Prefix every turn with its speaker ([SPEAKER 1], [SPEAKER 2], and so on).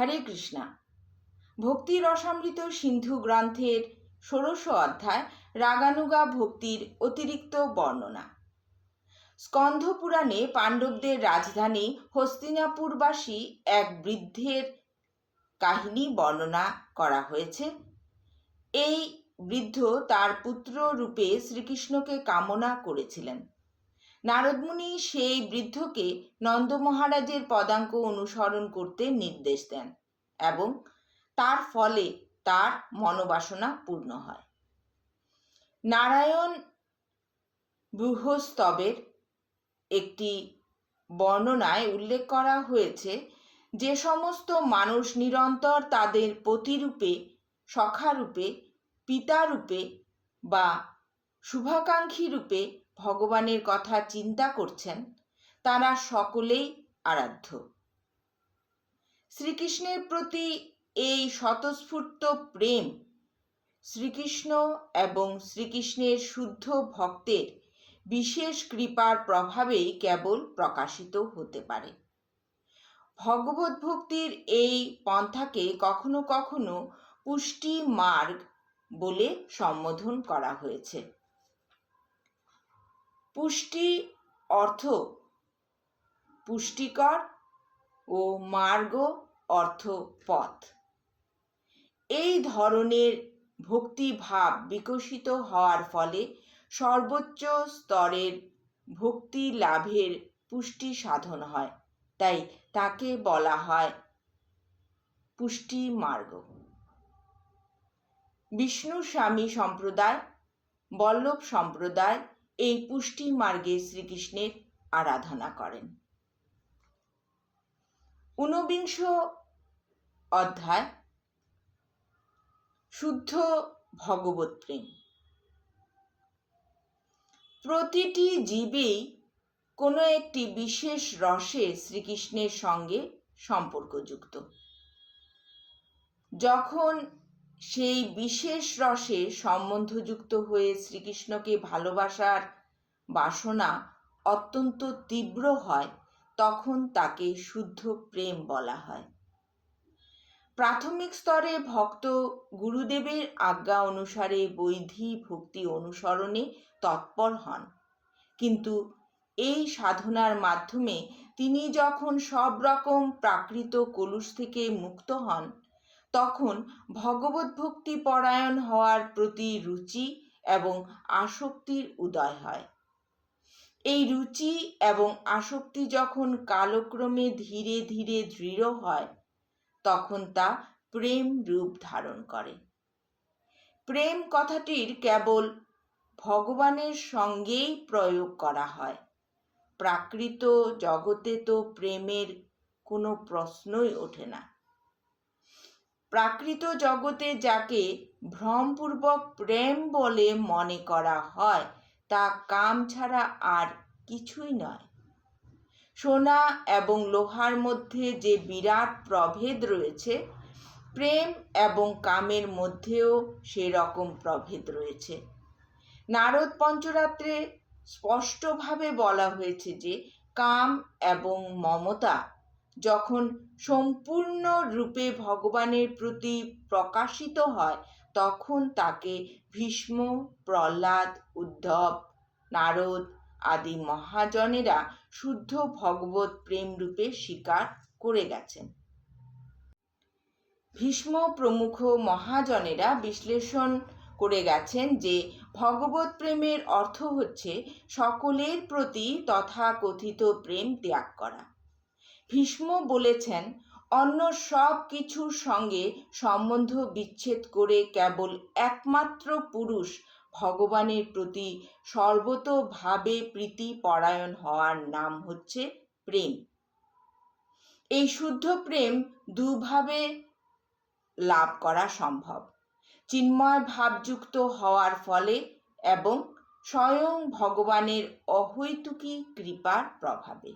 [SPEAKER 1] হরে কৃষ্ণা। ভক্তি রসামৃত সিন্ধু গ্রন্থের ষোড়শ অধ্যায় রাগানুগা ভক্তির অতিরিক্ত বর্ণনা। স্কন্ধ পুরাণে পাণ্ডবদের রাজধানী হস্তিনাপুরবাসী এক বৃদ্ধের কাহিনী বর্ণনা করা হয়েছে। এই বৃদ্ধ তার পুত্র রূপে শ্রীকৃষ্ণকে কামনা করেছিলেন। নারদমুনি সেই বৃদ্ধকে নন্দ মহারাজের পদাঙ্ক অনুসরণ করতে নির্দেশ দেন এবং তার ফলে তার মনোবাসনা পূর্ণ হয়। নারায়ণ বৃহস্তবের একটি বর্ণনায় উল্লেখ করা হয়েছে যে সমস্ত মানুষ নিরন্তর তাদের পতিরূপে, সখারূপে, পিতারূপে বা শুভাকাঙ্ক্ষী রূপে ভগবানের কথা চিন্তা করছেন, তারা সকলেই আরাধ্য। শ্রীকৃষ্ণের প্রতি এই স্বতঃস্ফূর্ত প্রেম শ্রীকৃষ্ণ এবং শ্রীকৃষ্ণের শুদ্ধ ভক্তের বিশেষ কৃপার প্রভাবেই কেবল প্রকাশিত হতে পারে। ভগবত ভক্তির এই পন্থাকে কখনো কখনো পুষ্টি মার্গ বলে সম্বোধন করা হয়েছে। পুষ্টি অর্থ পুষ্টিকর ও মার্গ অর্থ পথ। এই ধরনের ভক্তিভাব বিকশিত হওয়ার ফলে সর্বোচ্চ স্তরের ভক্তি লাভের পুষ্টি সাধন হয়, তাই তাকে বলা হয় পুষ্টি মার্গ। বিষ্ণু স্বামী সম্প্রদায়, বল্লভ সম্প্রদায় এই পুষ্টি মার্গে শ্রীকৃষ্ণের আরাধনা করেন। ঊনবিংশ অধ্যায়, শুদ্ধ ভগবত প্রেম। প্রতিটি জীবেই কোনো একটি বিশেষ রসে শ্রীকৃষ্ণের সঙ্গে সম্পর্কযুক্ত। যখন সেই বিশেষ রসে সম্বন্ধযুক্ত হয়ে শ্রীকৃষ্ণকে ভালোবাসার বাসনা অত্যন্ত তীব্র হয়, তখন তাকে শুদ্ধ প্রেম বলা হয়। প্রাথমিক স্তরে ভক্ত গুরুদেবের আজ্ঞা অনুসারে বৈধি ভক্তি অনুসরণে তৎপর হন। কিন্তু এই সাধনার মাধ্যমে তিনি যখন সব রকম প্রাকৃত কলুষ থেকে মুক্ত হন তখন ভগবত ভক্তি পরায়ণ হওয়ার প্রতি রুচি এবং আসক্তির উদয় হয়। এই রুচি এবং আসক্তি যখন কালক্রমে ধীরে ধীরে দৃঢ় হয়, তখন তা প্রেম রূপ ধারণ করে। প্রেম কথাটির কেবল ভগবানের সঙ্গেই প্রয়োগ করা হয়। প্রাকৃত জগতে তো প্রেমের কোনো প্রশ্নই ওঠে না। প্রাকৃত জগতে যাকে ভ্রমপূর্বক প্রেম বলে মনে করা হয়, তা কাম ছাড়া আর কিছুই নয়। সোনা এবং লোহার মধ্যে যে বিরাট প্রভেদ রয়েছে, প্রেম এবং কামের মধ্যেও সেরকম প্রভেদ রয়েছে। নারদ পঞ্চরাত্রে স্পষ্টভাবে বলা হয়েছে যে, কাম এবং মমতা যখন সম্পূর্ণ রূপে ভগবানের প্রতি প্রকাশিত হয়, তখন তাকে ভীষ্ম, প্রহ্লাদ, উদ্ধব, নারদ আদি মহাজনেরা শুদ্ধ ভগবত প্রেম রূপে স্বীকার করে গেছেন। ভীষ্ম প্রমুখ মহাজনেরা বিশ্লেষণ করে গেছেন যে, ভগবত প্রেমের অর্থ হচ্ছে সকলের প্রতি তথাকথিত প্রেম ত্যাগ করা। ভীষ্ম বলেছেন, অন্য সব কিছুর সঙ্গে সম্বন্ধ বিচ্ছেদ করে কেবল একমাত্র পুরুষ ভগবানের প্রতি সর্বতোভাবে প্রীতি পরায়ণ হওয়ার নাম হচ্ছে প্রেম। এই শুদ্ধ প্রেম দুভাবে লাভ করা সম্ভব। চিন্ময় ভাবযুক্ত হওয়ার ফলে এবং স্বয়ং ভগবানের অহৈতুকী কৃপার প্রভাবে।